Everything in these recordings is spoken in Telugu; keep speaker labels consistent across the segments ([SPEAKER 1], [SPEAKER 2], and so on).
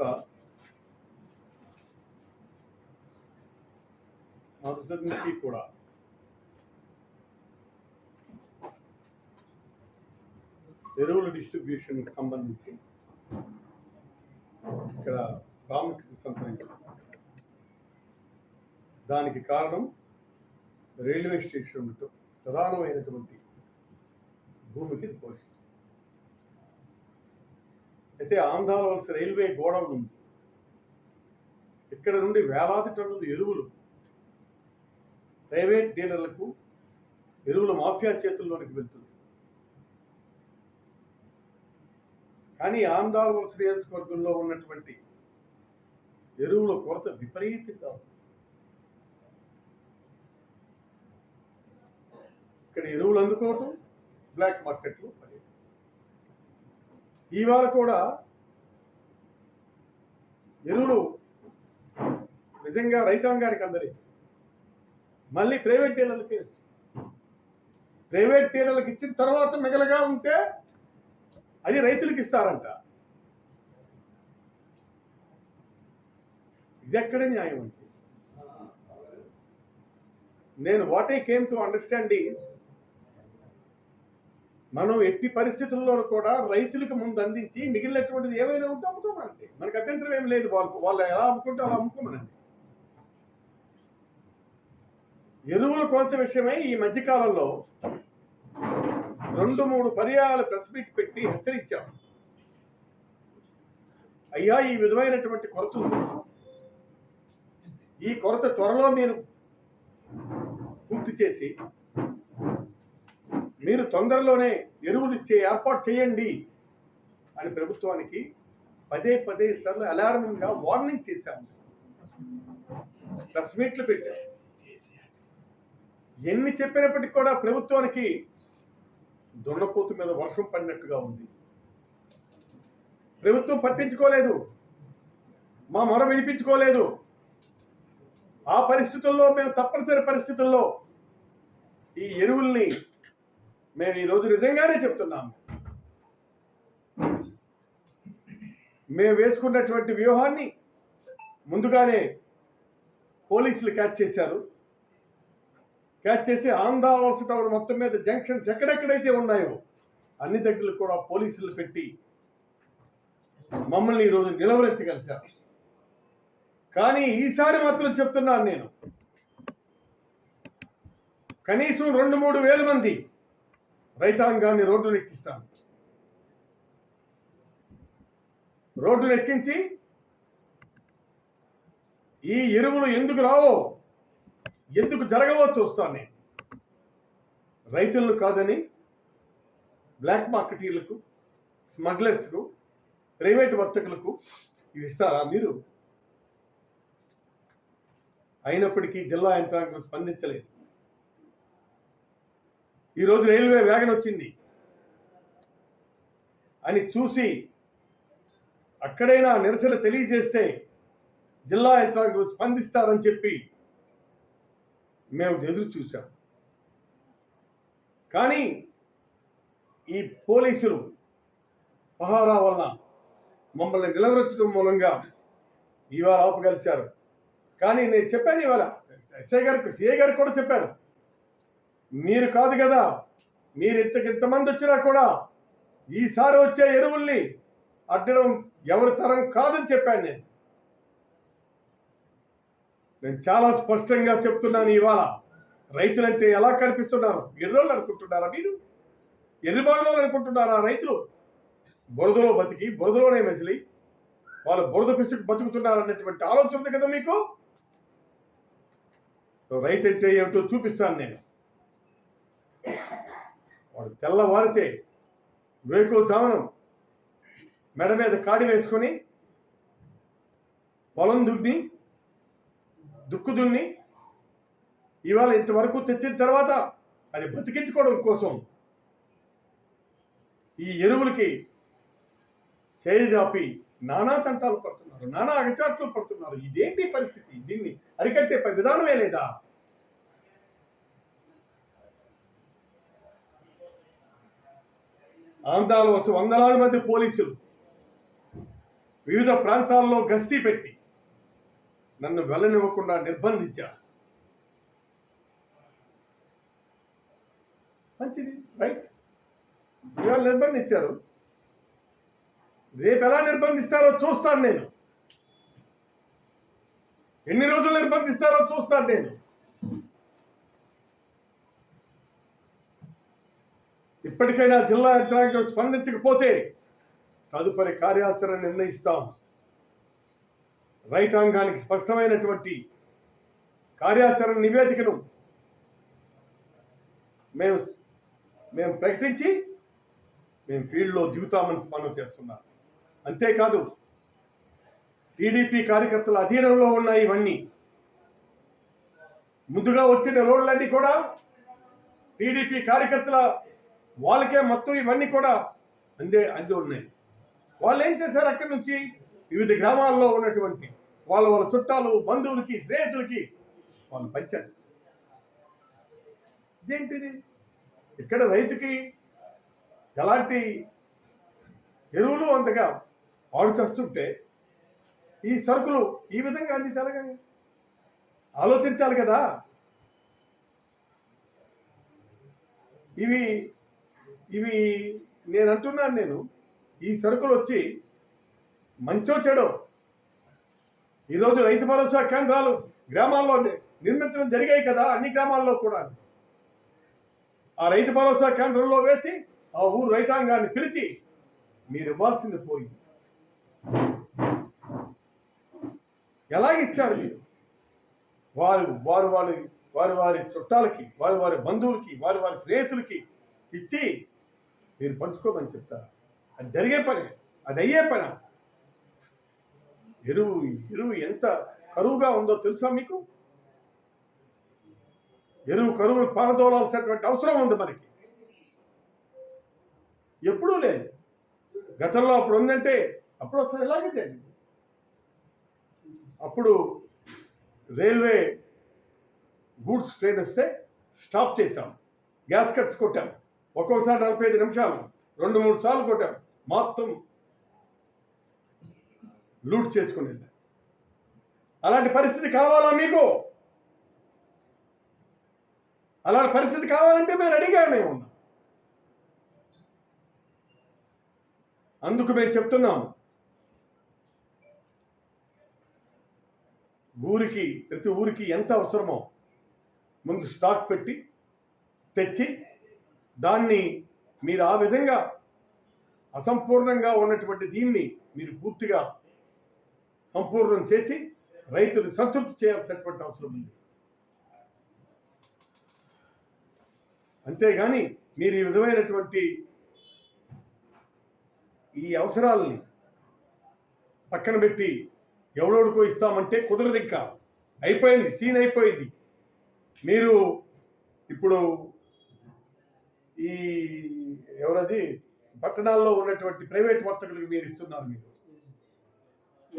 [SPEAKER 1] వలస మొదటి నుంచి కూడా. ఎరువుల డిస్ట్రిబ్యూషన్ సంబంధించి ఇక్కడ ప్రాముఖ్యత సంతరించింది. దానికి కారణం రైల్వే స్టేషన్ ప్రధానమైనటువంటి భూమికి ఇది అయితే ఆంధ్రాల వలస రైల్వే గోడౌన్ ఉంది. ఇక్కడ నుండి వేలాది టన్నుల ఎరువులు ప్రైవేట్ డీలర్లకు ఎరువుల మాఫియా చేతుల్లోనికి వెళ్తుంది కానీ ఆంధ్రాల వలస నియోజకవర్గంలో ఉన్నటువంటి ఎరువుల కొరత విపరీతంగా ఉంది. ఇక్కడ ఎరువులు అందుకోవటం బ్లాక్ మార్కెట్లు ఇవాళ కూడా ఎరువులు నిజంగా రైతాంగానికి అందరి. మళ్ళీ ప్రైవేట్ డీలర్లకి. ఇస్తారు. ప్రైవేట్ డీలర్లకు ఇచ్చిన తర్వాత మిగలగా ఉంటే అది రైతులకు ఇస్తారంట. ఇది ఎక్కడ న్యాయం అంటే నేను what I came to understand is మనం ఎట్టి పరిస్థితుల్లో కూడా రైతులకు ముందు అందించి మిగిలినటువంటిది ఏమైనా ఉంటే అమ్ముకోమనండి మనకు అభ్యంతరం ఏం లేదు వాళ్ళకు వాళ్ళు ఎలా అమ్ముకుంటే అలా అమ్ముకోమనండి. ఎరువుల కొలత విషయమై ఈ మధ్యకాలంలో రెండు మూడు పర్యాయాలు ప్రెస్ మీట్ పెట్టి హెచ్చరించాం. అయ్యా ఈ విధమైనటువంటి కొరత ఈ కొరత త్వరలో మీరు పూర్తి చేసి మీరు తొందరలోనే ఎరువులు ఇచ్చే ఏర్పాటు చేయండి అని ప్రభుత్వానికి పదే పదే సార్లు అలారంగా వార్నింగ్ చేశాము ప్రెస్ మీట్లు పెట్టాం ఎన్ని చెప్పినప్పటికీ కూడా ప్రభుత్వానికి దున్నపోతు మీద వర్షం పడినట్టుగా ఉంది. ప్రభుత్వం పట్టించుకోలేదు. మా మొర వినిపించుకోలేదు. ఆ పరిస్థితుల్లో మేము తప్పనిసరి పరిస్థితుల్లో ఈ ఎరువుల్ని మేము ఈరోజు నిజంగానే చెప్తున్నాము. మేము వేసుకున్నటువంటి వ్యూహాన్ని ముందుగానే పోలీసులు క్యాచ్ చేశారు. క్యాచ్ చేసి ఆంధ్రాలోచన మొత్తం మీద జంక్షన్స్ ఎక్కడెక్కడైతే ఉన్నాయో అన్ని దగ్గరలు కూడా పోలీసులు పెట్టి మమ్మల్ని ఈరోజు నిలవరించగలిశారు. కానీ ఈసారి మాత్రం చెప్తున్నాను నేను. కనీసం రెండు మూడు వేల మంది రైతాంగాన్ని రోడ్డును ఎక్కిస్తాను రోడ్డును ఎక్కించి ఈ ఎరువులు ఎందుకు రావో ఎందుకు జరగవో చూస్తాను నేను. రైతులను కాదని బ్లాక్ మార్కెటీలకు స్మగ్లర్స్కు ప్రైవేట్ వర్తకులకు ఇది ఇస్తారా మీరు? అయినప్పటికీ జిల్లా యంత్రాంగం స్పందించలేదు. ఈరోజు రైల్వే వ్యాగన్ వచ్చింది. అని చూసి అక్కడైనా నిరసన తెలియజేస్తే జిల్లా యంత్రాంగం స్పందిస్తారని చెప్పి మేము ఎదురు చూసాం కానీ ఈ పోలీసులు పహారా వల్ల మమ్మల్ని నిలవరించడం మూలంగా ఇవాళ ఆపగలిశారు. కానీ నేను చెప్పాను ఇవాళ. ఎస్ఐ గారికి సిఐ గారికి కూడా చెప్పాను. మీరు కాదు కదా మీరు ఇంతకు ఇంతమంది వచ్చినా కూడా ఈసారి వచ్చే ఎరువుల్ని అడ్డడం ఎవరి తరం కాదని చెప్పాను నేను. నేను చాలా స్పష్టంగా చెప్తున్నాను ఇవాళ. రైతులంటే ఎలా కనిపిస్తున్నారు? ఎర్రోళ్ళు అనుకుంటున్నారా మీరు? ఎర్రిబాగులో అనుకుంటున్నారా రైతులు? బురదలో బతికి బురదలోనే మెసిలి వాళ్ళు బురద పిసుకు బతుకుతున్నారు అన్నటువంటి ఆలోచన ఉంది కదా మీకు? రైతు అంటే ఏమిటో చూపిస్తాను నేను. వాడు తెల్లవారితే వేకు జామనం మెడ మీద కాడి వేసుకొని పొలం దున్ని దుక్కు దున్ని ఇవాళ ఇంతవరకు తెచ్చిన తర్వాత అది బతికించుకోవడం కోసం ఈ ఎరువులకి చేయి జాపి నానా తంటాలు పడుతున్నారు నానా అగచాట్లు పడుతున్నారు. ఇదేంటి పరిస్థితి? దీన్ని అరికట్టే ప- విధానమే లేదా? ఆంధ్రాలో వచ్చి వందలాది మంది పోలీసులు వివిధ ప్రాంతాల్లో గస్తీ పెట్టి నన్ను వెళ్ళనివ్వకుండా నిర్బంధించారు. మంచిది రైట్ ఇవాళ నిర్బంధించారు. రేపు ఎలా నిర్బంధిస్తారో చూస్తాను నేను. ఎన్ని రోజులు నిర్బంధిస్తారో చూస్తాను నేను. ఇప్పటికైనా జిల్లా యంత్రాంగం స్పందించకపోతే తదుపరి కార్యాచరణ నిర్ణయిస్తాం. రైతాంగానికి స్పష్టమైనటువంటి కార్యాచరణ నివేదికను మేము మేము ప్రకటించి మేము ఫీల్డ్లో దిగుతామని మనం చేస్తున్నాం. అంతేకాదు టీడీపీ కార్యకర్తల అధీనంలో ఉన్నాయి ఇవన్నీ ముందుగా వచ్చిన రోడ్లన్నీ కూడా టీడీపీ కార్యకర్తల వాళ్ళకే మొత్తం ఇవన్నీ కూడా అందే అంది ఉన్నాయి. వాళ్ళు ఏం చేశారు అక్కడి నుంచి? వివిధ గ్రామాల్లో ఉన్నటువంటి వాళ్ళ వాళ్ళ చుట్టాలు బంధువులకి స్నేహితులకి వాళ్ళు పంచారు. ఇదేంటిది? ఇక్కడ రైతుకి ఎలాంటి ఎరువులు అంతగా పాడు చేస్తుంటే ఈ సరుకులు ఈ విధంగా అందించాలి కానీ ఆలోచించాలి కదా. ఇవి ఇవి నేను అంటున్నాను నేను ఈ సరుకులు వచ్చి మంచో చెడో. ఈరోజు రైతు భరోసా కేంద్రాలు గ్రామాల్లో నిర్మించడం జరిగాయి కదా అన్ని గ్రామాల్లో కూడా. ఆ రైతు భరోసా కేంద్రంలో వేసి ఆ ఊరు రైతాంగాన్ని పిలిచి మీరు ఇవ్వాల్సింది పోయి. ఎలాగిచ్చారు మీరు? వారు వారు వారి వారి వారి చుట్టాలకి వారి వారి బంధువులకి వారి వారి స్నేహితులకి ఇచ్చి మీరు పంచుకోమని చెప్తారు అది జరిగే పని అది అయ్యే పని. ఎరువు ఎరువు ఎంత కరువుగా ఉందో తెలుసా మీకు? ఎరువు కరువు పారదోలాల్సినటువంటి అవసరం ఉంది మనకి. ఎప్పుడూ లేదు. గతంలో అప్పుడు ఉందంటే అప్పుడు ఒకసారి ఇలాగే జరిగింది అప్పుడు రైల్వే గూడ్స్ ట్రైన్ వస్తే స్టాప్ చేశాం. గ్యాస్ కట్స్ కొట్టాము ఒక్కొక్కసారి నలభై ఐదు నిమిషాలు రెండు మూడు సార్లు కొట్టాం. మొత్తం లూట్ చేసుకుని అలాంటి పరిస్థితి కావాలా మీకు? అలాంటి పరిస్థితి కావాలంటే మేము రెడీగానే ఉన్నాం. అందుకు మేము చెప్తున్నాం ఊరికి ప్రతి ఊరికి ఎంత అవసరమో ముందు స్టాక్ పెట్టి తెచ్చి దాన్ని మీరు ఆ విధంగా అసంపూర్ణంగా ఉన్నటువంటి దీన్ని మీరు పూర్తిగా సంపూర్ణం చేసి రైతులు సంతృప్తి చేయాల్సినటువంటి అవసరం ఉంది. అంతేగాని మీరు ఈ విధమైనటువంటి ఈ అవసరాలని పక్కన పెట్టి ఎవడోడుకో ఇస్తామంటే కుదరదు ఇంకా. అయిపోయింది సీన్ అయిపోయింది. మీరు ఇప్పుడు ఈ ఎవరది? పట్టణాల్లో ఉన్నటువంటి ప్రైవేట్ వర్తకులకు మీరు ఇస్తున్నారు మీరు.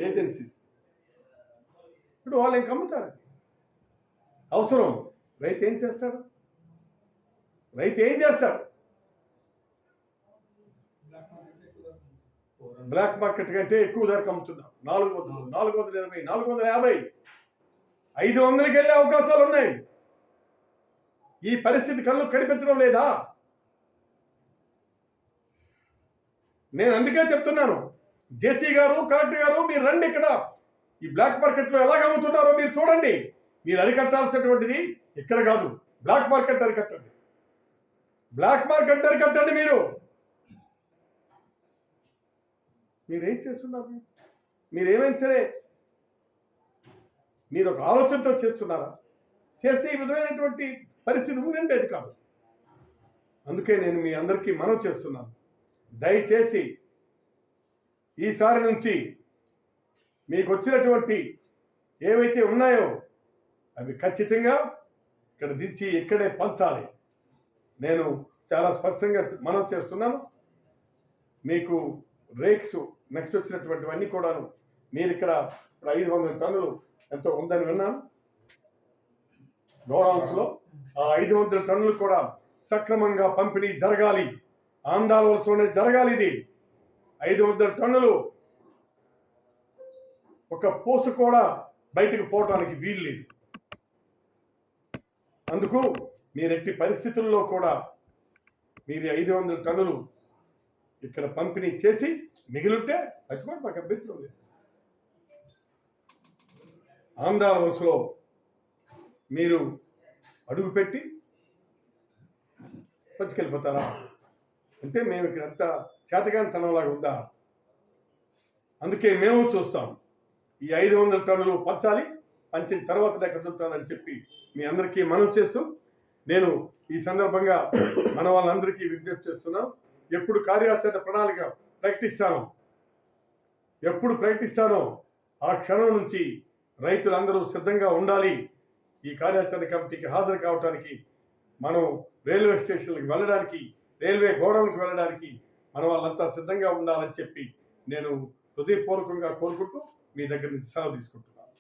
[SPEAKER 1] ఏజెన్సీస్ ఇప్పుడు వాళ్ళు ఇంక అమ్ముతారు అవసరం. రైతు ఏం చేస్తాడు? రైతు ఏం చేస్తాడు? బ్లాక్ మార్కెట్ కంటే ఎక్కువ ధరకు అమ్ముతున్నాం నాలుగు వందలు నాలుగు వందల ఇరవై నాలుగు వందల యాభై. ఐదు వందలకి వెళ్ళే అవకాశాలు ఉన్నాయి. ఈ పరిస్థితి కళ్ళు కనిపించడం లేదా? నేను అందుకే చెప్తున్నాను. జేసీ గారు కలెక్టర్ గారు మీరు రండి ఇక్కడ. ఈ బ్లాక్ మార్కెట్లో ఎలా అమ్ముతున్నారో మీరు చూడండి. మీరు అరికట్టాల్సినటువంటిది ఇక్కడ కాదు. బ్లాక్ మార్కెట్ అరికట్టండి. బ్లాక్ మార్కెట్ అరికట్టండి మీరు. మీరేం చేస్తున్నారు? మీరు ఏమైనా సరే మీరు ఒక ఆలోచనతో చేస్తున్నారా? చేస్తే ఈ విధమైనటువంటి పరిస్థితి ఉండేది కాదు. అందుకే నేను మీ అందరికీ మనవి చేస్తున్నాను. దయచేసి ఈసారి నుంచి మీకు వచ్చినటువంటి ఏవైతే ఉన్నాయో అవి ఖచ్చితంగా ఇక్కడ దించి ఇక్కడే పంచాలి. నేను చాలా స్పష్టంగా మనం చేస్తున్నాను. మీకు రేక్స్ నెక్స్ట్ వచ్చినటువంటివన్నీ కూడాను మీరు ఇక్కడ ఇప్పుడు ఐదు వందల టన్నులు ఎంతో ఉందని విన్నాను. గోడౌన్స్లో ఆ ఐదు వందల టన్నులు కూడా సక్రమంగా పంపిణీ జరగాలి. ఆంధ్రాలోనే జరగాలి ఇది. ఐదు వందల టన్నులు ఒక పూస కూడా బయటకు పోవటానికి వీలు లేదు. అందుకు మీరెట్టి పరిస్థితుల్లో కూడా మీరు ఐదు వందల టన్నులు ఇక్కడ పంపిణీ చేసి మిగిలింటే చచ్చిపోయి మాకు అభ్యంతరం లేదు. ఆంధ్ర వలసలో మీరు అడుగుపెట్టి పట్టుకెళ్ళిపోతారా? అంటే మేము ఇక్కడ అంత చేతగాని తనంలాగా ఉందా? అందుకే మేము చూస్తాం. ఈ ఐదు వందల టన్నులు పంచాలి పంచిన తర్వాత కదులుతానని చెప్పి మీ అందరికీ మనం చేస్తూ నేను ఈ సందర్భంగా మన వాళ్ళందరికీ విజ్ఞప్తి చేస్తున్నాం. ఎప్పుడు కార్యాచరణ ప్రణాళిక ప్రకటిస్తాను ఎప్పుడు ప్రకటిస్తానో ఆ క్షణం నుంచి రైతులందరూ సిద్ధంగా ఉండాలి. ఈ కార్యాచరణ కమిటీకి హాజరు కావడానికి మనం రైల్వే స్టేషన్లకు వెళ్ళడానికి రైల్వే గోడౌన్కి వెళ్ళడానికి మన వాళ్ళంతా సిద్ధంగా ఉండాలని చెప్పి నేను హృదయపూర్వకంగా కోరుకుంటూ మీ దగ్గర నుంచి సెలవు తీసుకుంటున్నాను.